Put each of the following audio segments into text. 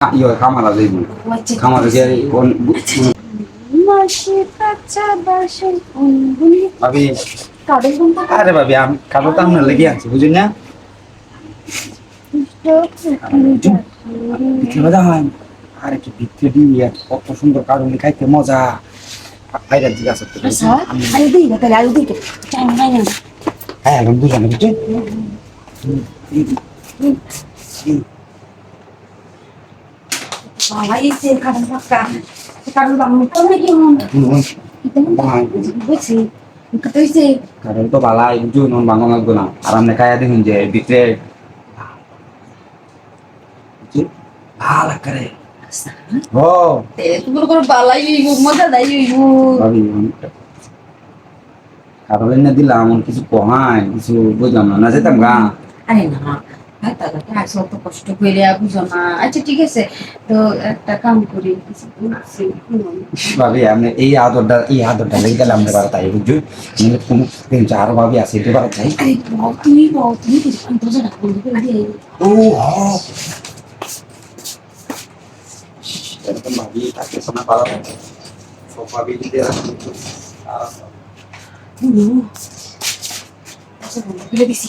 ইয়ে খামারা যাইব আচ্ছা, খামারা গিয়ে কোন মাসে কাঁচা বাসন গুনগুনি ভাবি। কাদের গুনটা আরে ভাবি আমি কালো তো আপনার লেগে আছি বুঝুন না। বিক্রি বাজা আরে কি বিক্রি দিয়ে কত সুন্দর কারণ খাইতে মজা। বাইরে আচ্ছা আরে দিই না তাহলে দিই হ্যাঁ এখন দুজনে বুঝছে বাবা এই যে কারণ পাক্কা কারণ বাবা তো নাকি মন বুঝছি কত হইছে কারণ তো বালাই বুঝুন নন বাংলা লাগতো না আর আপনি খাইয়া দেখুন যে বিক্রে ভালো করে ও তুমি করে বালাই হইব মজা দাই হইব ভাবি কারণ না দিলাম এমন কিছু কহাই কিছু বুঝলাম না না যেতাম গা আরে না ভাই দাদাকে আসো তো কষ্ট করে বুঝো না। আচ্ছা ঠিক আছে। তো একটা কাম করি ভাবি আপনি এই আদরটা এই আদরটা লেগে গেলে আপনি বাড়া তাই বুঝছ? মানে কোনো তিন চার ভাবি আছে এটা বাড়া চাই তুমি তুমি ও ভাবি তাকে শোনা পারা সব ভাবি যদি হুম আচ্ছা দিছি।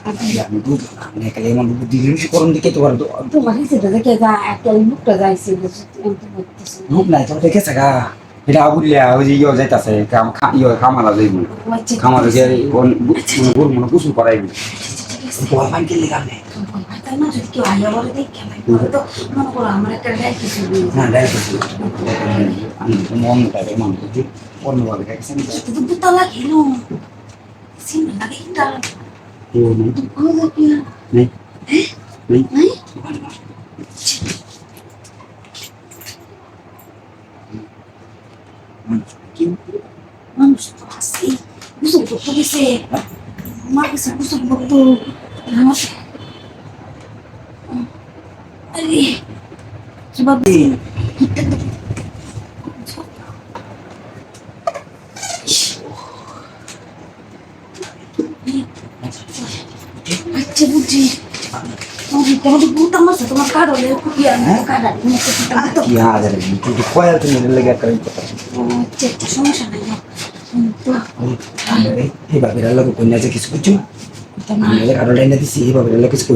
ভালাই আহ দেখে তো লাগে বুঝছ লাগে। হুম কারণ চলে এসেছি মানুষ মানুষ নাই না এবার কে না বুঝছিস এই আছে কি নেই এই আমি বুঝলাম না আপনি একালে এমন বুদ্ধি জিনিস করুন দিকে তো আর তোমার হিসেবে দেখে যা একটা মুখটা যাইছে বুঝছি আমি তো বলতেছি রূপ নাই তো দেখেছে গা এটা আবুলিয়া ওই যে যাইতাছে খামারা যাইব খামারা গিয়ে কুসুম করাইব বল পান কে লেগে না যদি কেউ আইয়া বলে দেখ কেমন তো করো আমার একটা রায় না ডাইরেক্ট আমি টাইপের মানুষ অন্যভাবে খাইছেন শুধু দুটা লাগে নো লাগে এটা 栄養ない。これだけない。えない。ない Manusia pasti, busuk busuk tuh bisa, mak bisa busuk busuk tuh, nama sih, aduh, sebab kita কন্যা যে কিছু কিছু আমি কারও লাইনে দিছি এই বাবির আল্লাহ কিছু